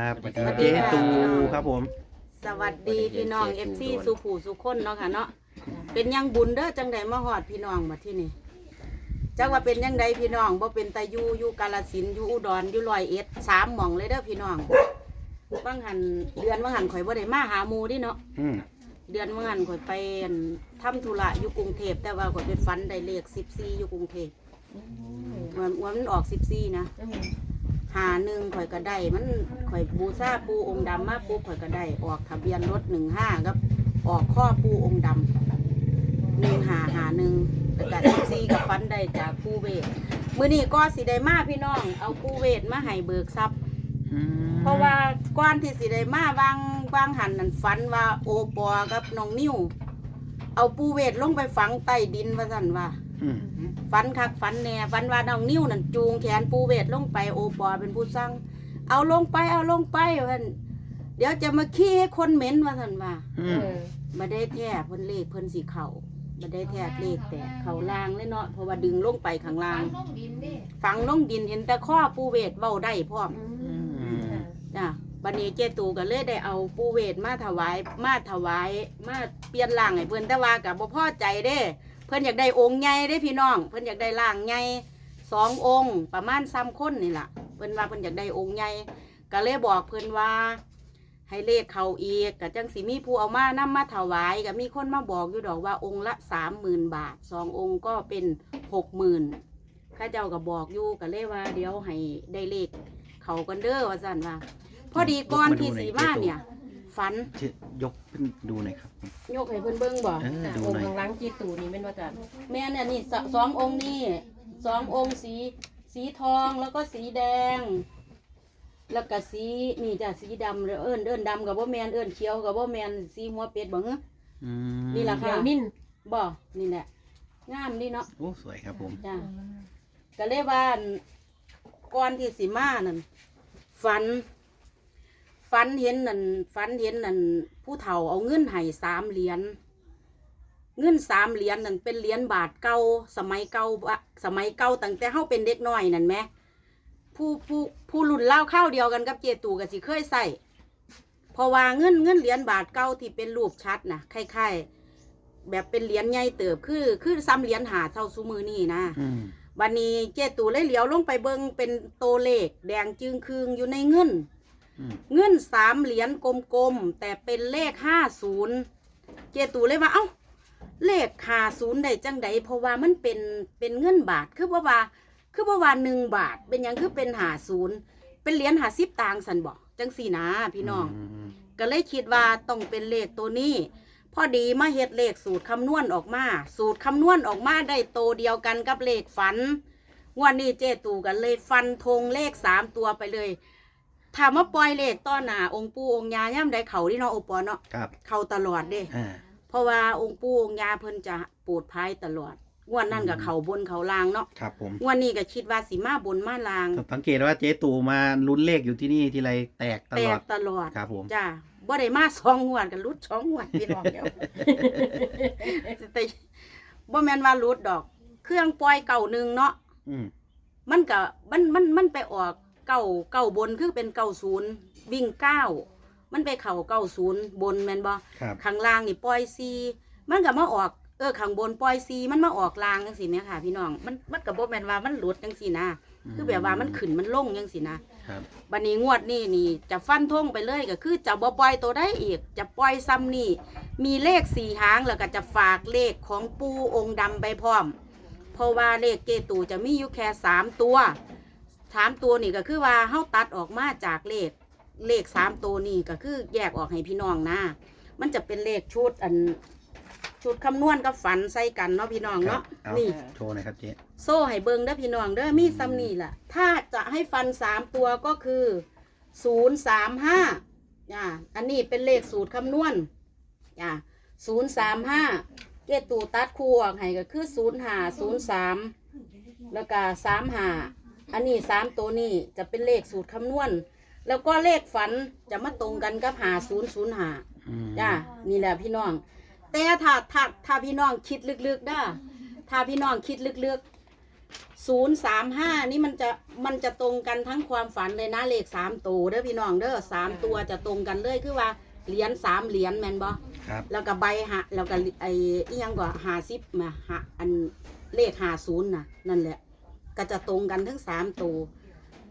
ครับสวัสดีสวัสดีเจ๊ค่ะตูครับผม สวัสดีพี่น้องเอฟซีสุผูสุคนเนาะค่ะเนาะเป็นยังบุญเด้อจังใดมาฮอดพี่น้องมาที่นี่จักว่าเป็นยังไดพี่น้องบ่เป็นตาอยู่อยู่กาลสินธุ์อยู่อุดรอยู่ร้อยเอ็ดสามหม่องเลยเด้อพี่น้องบางหันเดือนบางหันข่อยบ่ได้มาหาหมู่ดิเนาะอืมเดือนบางหันข่อยไปอั่นทำธุระอยู่กรุงเทพแต่ว่าข่อยไปฝันได้เลข14อยู่กรุงเทพเหมือนว่ามันออก14นะ หาหนึ่งข่อยก็ได้ มันข่อยบูซาปูองค์ดำมาปุ๊บข่อยก็ได้ออกทะเบียนรถหนึ่งห้ากับ ออกข้อปูองค์ดำหนึ่งหาหาหนึ่งแล้วก็สิบสี่กับฟันได้จากปูเวทมื้อนี้ก็สิได้มาพี่น้อง เอาปูเวทมาให้เบิกทรัพย์อืมเพราะว่าก้อนที่สิได้มาบางบางหันนั่นฝันว่าโอปอกับน้องนิ้ว เอาปูเวทลงไปฝังใต้ดินว่าสั่นว่า อืมฟันคักฟันแหน่ฟันว่าน้องนิ้วนั่นจูงแขนปูเวทลงไปโอปอเป็นผู้สั่งเอาลงไปเอาลงไปว่าซั่นเดี๋ยวจะมาขี้ให้คนเหม็นว่าสันว่าอืม มาได้แท้เพิ่นเลขเพิ่นสีเข่ามาได้แท้เลขแต่เข่าล่างเลยเนาะเพราะว่าดึงลงไปข้างล่างลงดินเด้ฝังลงดินเห็นแต่ข้อปูเวทเว้าได้พร้อมอืมจ้ะบัดนี้เจตูก็เลยได้เอาปูเวทมาถวายมาถวายมาเปลี่ยนร่างให้เพิ่นแต่ว่าก็บ่พอใจเด้ เพิ่นอยากได้องค์ใหญ่เด้พี่น้อง เพิ่นอยากได้ร่างใหญ่สององค์ ประมาณซ้ำคนนี่แหละเพิ่นว่าเพิ่นอยากได้องค์ใหญ่ก็เลยบอกเพิ่นว่า ให้เลขเขาอีกก็จังสิมีผู้เอามานํมาถวายก็มีคนมาบอกอยู่ดอกว่าองค์ละสามหมื่นบาทสององค์ก็เป็นหกหมื่นข้าเจ้าก็บอกอยู่ก็เลยว่าเดี๋ยวให้ได้เลขเขากันเด้อว่าสั่นว่า พอดีก่อนที่สีมาเนี่ย ฝันเจ๊ยกขึ้นดูหน่อยครับผมยกให้เพิ่นเบิ่งบ่เออดูองหน่อยค์ข้างหล้างจีตูนี่เป็นว่าจันแม่เนี่ยนี่สสององค์นี่สององค์สีสีทองแล้วก็สีแดง แล้วก็สีนี่จ้ะสีดำแล้วเอิ้นเอิ้นดำกับบ่แมนเอิ้นเขียวกับบ่แมนสีหัวเป็ดบ่เหรออืมนี่ล่ะเขียวนิ่นบ่นี่แหละงามดีเนาะโอ้สวยครับผมจ้ะ ก็เลยว่าอั่นก่อนที่สิมานั่นฝัน ฝันเห็นนั่นฝันเห็นนั่นผู้เฒ่าเอาเงินให้สามเหรียญเงินสามเหรียญนั่นเป็นเหรียญบาทเก่าสมัยเก่าบะสมัยเก่าตั้งแต่เฮาเป็นเด็กน้อยนั่นแหมผู้ผู้ผู้รุ่นเล่าวข้าวเดียวกันกับเจตูก็สิเคยใส่เพราะว่าเงินเงินเหรียญบาทเก่าที่เป็นรูปชัดนะคล้ายๆแบบเป็นเหรียญใหญ่เติบคือคือซ้ำเหรียญหาเท่าซูมือนี่นะอืมวันนี้เจตูเลยเหลียวลงไปเบิงเป็นโตวเลข แดงจึงคืงอยู่ในเงินอืม เงินสามเหรียญกลมๆ แต่เป็นเลขห้าศูนย์เจตูเลยว่า เอ้า เลขห้าศูนย์ได้จังใดเพราะว่ามันเป็นเป็นเงินบาท คือว่าว่า คือว่าว่าหนึ่งบาท เป็นหยังคือเป็นหาศูนย์เป็นเหรียญหาสิบตางค์สันบอกจังสี่นะพี่น้องมก็เลยคิดว่าต้องเป็นเลขตัวนี้ พอดีมาเฮ็ดเลขสูตรคำนวณออกมา สูตรคำนวณออกมาได้โตวเดียวกันกับเลขฝันงวันนี้เจตูกันเลยฟันธงเลขสามตัวไปเลย ถามว่าปล่อยเลขต้อนหนาองค์ปู่องค์ยาย่ำได้เขาที่เนาะโอปอเนาะครับเขาตลอดเด้ อ่า เพราะว่าองค์ปู่องค์ยาเพิ่นจะโปรดภัยตลอดงวดนั่นกับอืม เขาบนเขาลางเนาะครับผมงวันนี้ก็คิดว่าสีมาบนมาลางสังเกตว่าเจ๊ตูมาลุ้นเลขอยู่ที่นี่ทีไรแตกตแตลอกดตลอดครับผม จ้าบ่ได้มาสองงวดกันรุดสองงวดพี่น้องเดียวแต่บ่แม่นว่ารุดดอก เครื่องปล่อยเก่าหนึ่งเนาะ อืมมันก็มันมันมันไปออก เก่าเก่าบนคือเป็นเก่าศูนย์วิ่งเก้ามันไปเข่าเก่าศูนย์บนแม่นบ่ครับข้างล่างนี่ปล่อยซีมันก็มาออกเออข้างบนปล่อยซีมันมาออกล่างจังซี่แหมค่ะ พี่น้องมันมันก็บ่แม่นว่ามันหลุดจังซี่นะคือแบบว่ามันขึ้นมันลงจังซี่นะครับบันนี้งวดนี่นี่จะฟันทงไปเลยก็คือจะบ่ปล่อยตัวได้อีก จะปล่อยซ้ำนี่มีเลขสี่หางแล้วก็จะฝากเลขของปูองค์ดำไปพร้อม เพราะว่าเลขเกตูจะมีอยู่แค่สามตัว สามตัวนี่ก็คือว่าเฮาตัดออกมาจากเลขเลขสามตัวนี่ก็คือแยกออกให้พี่น้องนะ มันจะเป็นเลขชุดอันชุดคำนวณกับฝันใส่กันเนาะพี่น้องครับเนาะเอานี่ โชว์หน่อยครับเจ๊โซ่ให้เบิงเด้อพี่น้องเด้อมีซัมนี่ล่ะถ้าจะให้ฟันสามตัวก็คือศูนย์สามห้าอ่าอันนี้เป็นเลขสูตรคำนวณอ่าศูนย์สามห้าเกตูตัดคู่ออกให้ก็คือศูนย์ห้าศูนย์สามแล้วก็สามห้า อันนี้สามตัวนี้จะเป็นเลขสูตรคำนวณ แล้วก็เลขฝันจะมาตรงกันกับหาศูนย์ศูนย์หาอืมจ้านี่แหละพี่น้อง แต่ถ้าถ้าถ้าพี่น้องคิดลึกๆได้ถ้าพี่น้องคิดลึกๆศูนย์สามห้านี่มันจะมันจะตรงกันทั้งความฝันเลยนะเลขสามตัวเด้อพี่น้องเด้อสามตัวจะตรงกันเลยคือว่าเหรียญสามเหรียญแมนบอครับแล้วก็ใบหะแล้วก็ไอ้อีหยังก็หาซิปมาหาอันเลขหาศูนย์นะนั่นแหละ ก็จะตรงกันทั้งสามตัว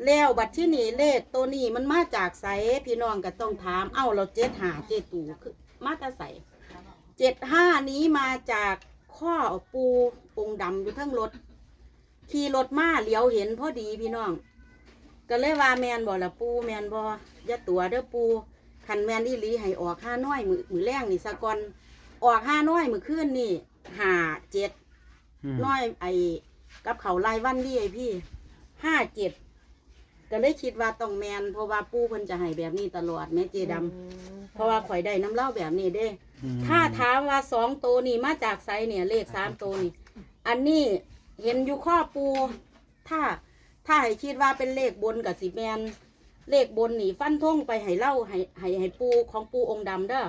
แล้วบัดที่นี่เลขตัวนี้มันมาจากไสพี่น้องก็ต้องถาม เอ้าเราเจ็ดหาเจตูคือมาจากไสเจ็ดห้านี้มาจากข้อปูองค์ดำอยู่ทั้งรถขี่รถมาเลี้ยวเห็นพอดีพี่น้อง ก็เลยว่าแมนบ่ละปูแมนบ่อย่าตัวเด้อปูคันแมนอีหลีให้ออกห้าน้อยมือมือแรงนี่สะก่อนออกห้าน้อยมือขึ้นนี่หาเจ็ดอืมน้อยไอ้ กับเขารายวันดีไอพี่ห้าเจ็ดก็เลยคิดว่าต้องแมนเพราะว่าปู่เพิ่นจะให้แบบนี้ตลอดแม่เจดำเพราะว่าข่อยได้น้ำเหล้าแบบนี้เด้อืมถ้าถามว่าสองตัวนี่มาจากไซเนี่ยเลขสามตัวนี่ อันนี้เห็นอยู่ข้อปู ถ้าถ้าให้คิดว่าเป็นเลขบนกับสิแมนเลขบนนี่ฟันทงไปให้เล่าให้ให้ให้ปูของปูองค์ดำเด้อ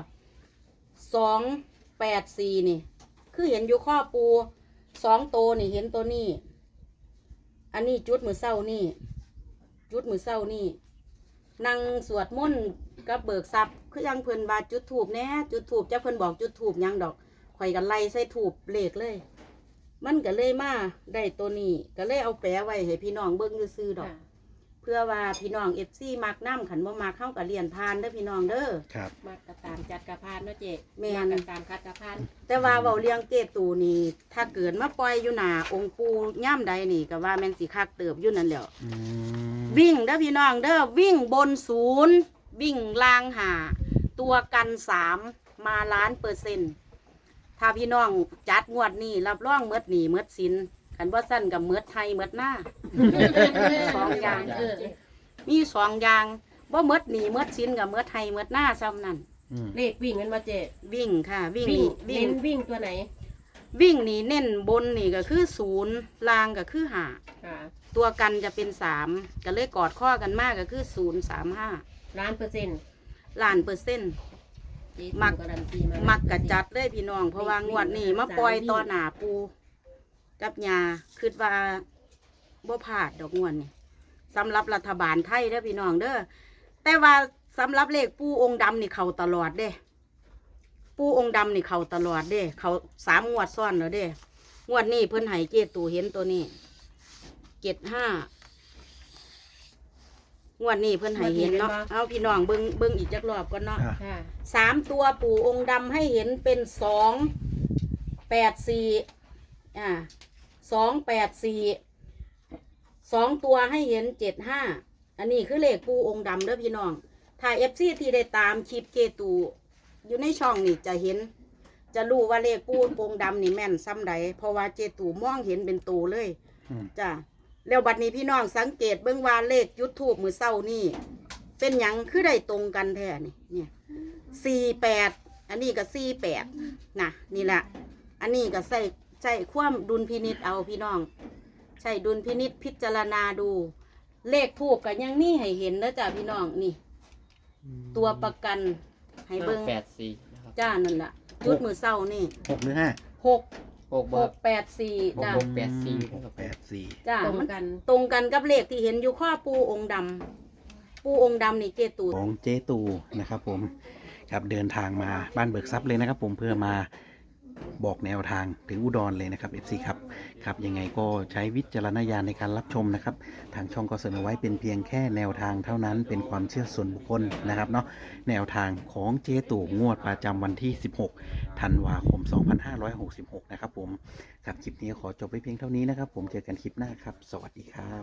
สองแปดสี่นี่ คือเห็นอยู่ข้อปู สองตัวนี่เห็นตัวนี้ อันนี้จุดมือเศร้านี่ จุดมือเศร้านี่นั่งสวดมนต์กับเบิกทรัพย์คือยังเพิ่นว่าจุดถูบแน่จุดถูบจ้าเพิ่นบอกจุดถูบยังดอกข่อยกันไล่ใส่ถูบเลขเลย มันก็เลยมาได้ตัวนี้ ก็เลยเอาแปะไว้ให้พี่น้องเบิ้งซื้อดอก เพื่อว่าพี่น้องเอฟซีมักน้ำขันบ่มักเข้ากับเรียนพานเด้อพี่น้องเด้อ ครับ มากระตามจัดกระพานเนาะเจ๊แม่นากระตามคัดกระพานแต่ว่าเว้าเลี้ยงเกตูนี่ถ้าเกิดมาปล่อยอยู่หน้าองค์ปู่ย่ามใดนี่ก็ว่าแม่นสิคักเติบอยู่นั่นแหล้วอืมวิ่งเด้อพี่น้องเด้อวิ่งบนศูนย์วิ่งล่างหาตัวกันสามมาล้านเปอร์เซ็นต์ถ้าพี่น้องจัดงวดนี้รับรองเมดหนีเมดสิน กันว่าสั้นกับเมดไทยเมดหน้า สองอย่างเออมีสองอย่างบ่เมดหนีเมดสินกับเมดไทยเมดหน้าซ้ำนั่นอืมเลขวิ่งกันมาเจ๊วิ่งค่ะ วิ่งวิ่งนี่วิ่เน้งนวิ่งตัวไหนวิ่งนี่เน้นบนนี่ก็คือศูนย์ล่างก็คือหาค่ะตัวกันจะเป็นสามก็เลยกอดข้อกันมากก็คือศูนย์สามห้าล้านเปอร์เซ็นต์ล้านเปอร์เซ็นต์ เจ๊มัก การันตีมามักกะจัดเลยพี่น้องเพราะว่างวดนี้มาปล่อยต่อหน้าปู กับยาคิดว่าบ่พลาดดอกงวดนี่สำหรับรัฐบาลไทยเด้อพี่น้องเด้อแต่ว่าสำหรับเลขปูองค์ดำนี่เขาตลอดเด้ ปูองค์ดำนี่เขาตลอดเด้ เขาสามงวดซ้อนแล้วเด้ งวดนี้เพิ่นให้เจตูเห็นตัวนี้เจ็ดห้างวดนี้เพิ่นให้เห็นเนาะ เอาพี่น้องเบิ่งเบิ่งอีกจักรอบก่อนเนาะอะค่ะสามตัวปู่องค์ดำให้เห็นเป็นสองแปดสี่อ่า สองแปดสี่สองตัวให้เห็นเจ็ดห้าอันนี้คือเลขปู่องค์ดำเด้อพี่น้อง ถ้าเอฟซีที่ได้ตามคลิปเกตู อยู่ในช่องนี่จะเห็น จะรู้ว่าเลขปู่องค์ดำนี่แม่นซ้ำใดเพราะว่าเจตูมองเห็นเป็นตัวเลยอืมจ้ะแล้วบัดนี้พี่น้องสังเกตเบื้องว่าเลขยุดทูบมือเศร้านี่ เป็นหยังคือได้ตรงกันแท้นี่เนี่ยสี่แปดอันนี้ก็สี่แปดนะนี่แหละอันนี้ก็ใส่ ใส่ความดุลพินิษเอาพี่น้องใส่ดุลพินิษพิจารณาดู เลขทูบก็ยังนี่ให้เห็นนะจ้ะพี่น้องนี่ ตัวประกันให้เบิ้งแปดสี่นะครับจ้านั่นแหละจุดมือเศร้านี่หกหรือห้าหกหกหเบอร์กแปดสี่จ้าหกแปดสี่นะครับแปดสี่จ้าตรงมันกัน ตรงกันกับเลขที่เห็นอยู่ข้อปูองค์ดำปูองค์ดำนี่เกตูของเจตูนะครับผมครับเดินทางมาบ้านเบิกทรัพย์เลยนะครับผมเพื่อมา บอกแนวทางถึงอุดรเลยนะครับ FC ครับครับยังไงก็ใช้วิจารณญาณในการรับชมนะครับ ทางช่องก็เสนอไว้เป็นเพียงแค่แนวทางเท่านั้นเป็นความเชื่อส่วนบุคคลนะครับเนาะแนวทางของเจตูงวดประจำวันที่ 16 ธันวาคม 2566 นะครับผมครับคลิปนี้ขอจบไปเพียงเท่านี้นะครับ ผมเจอกันคลิปหน้าครับ สวัสดีครับ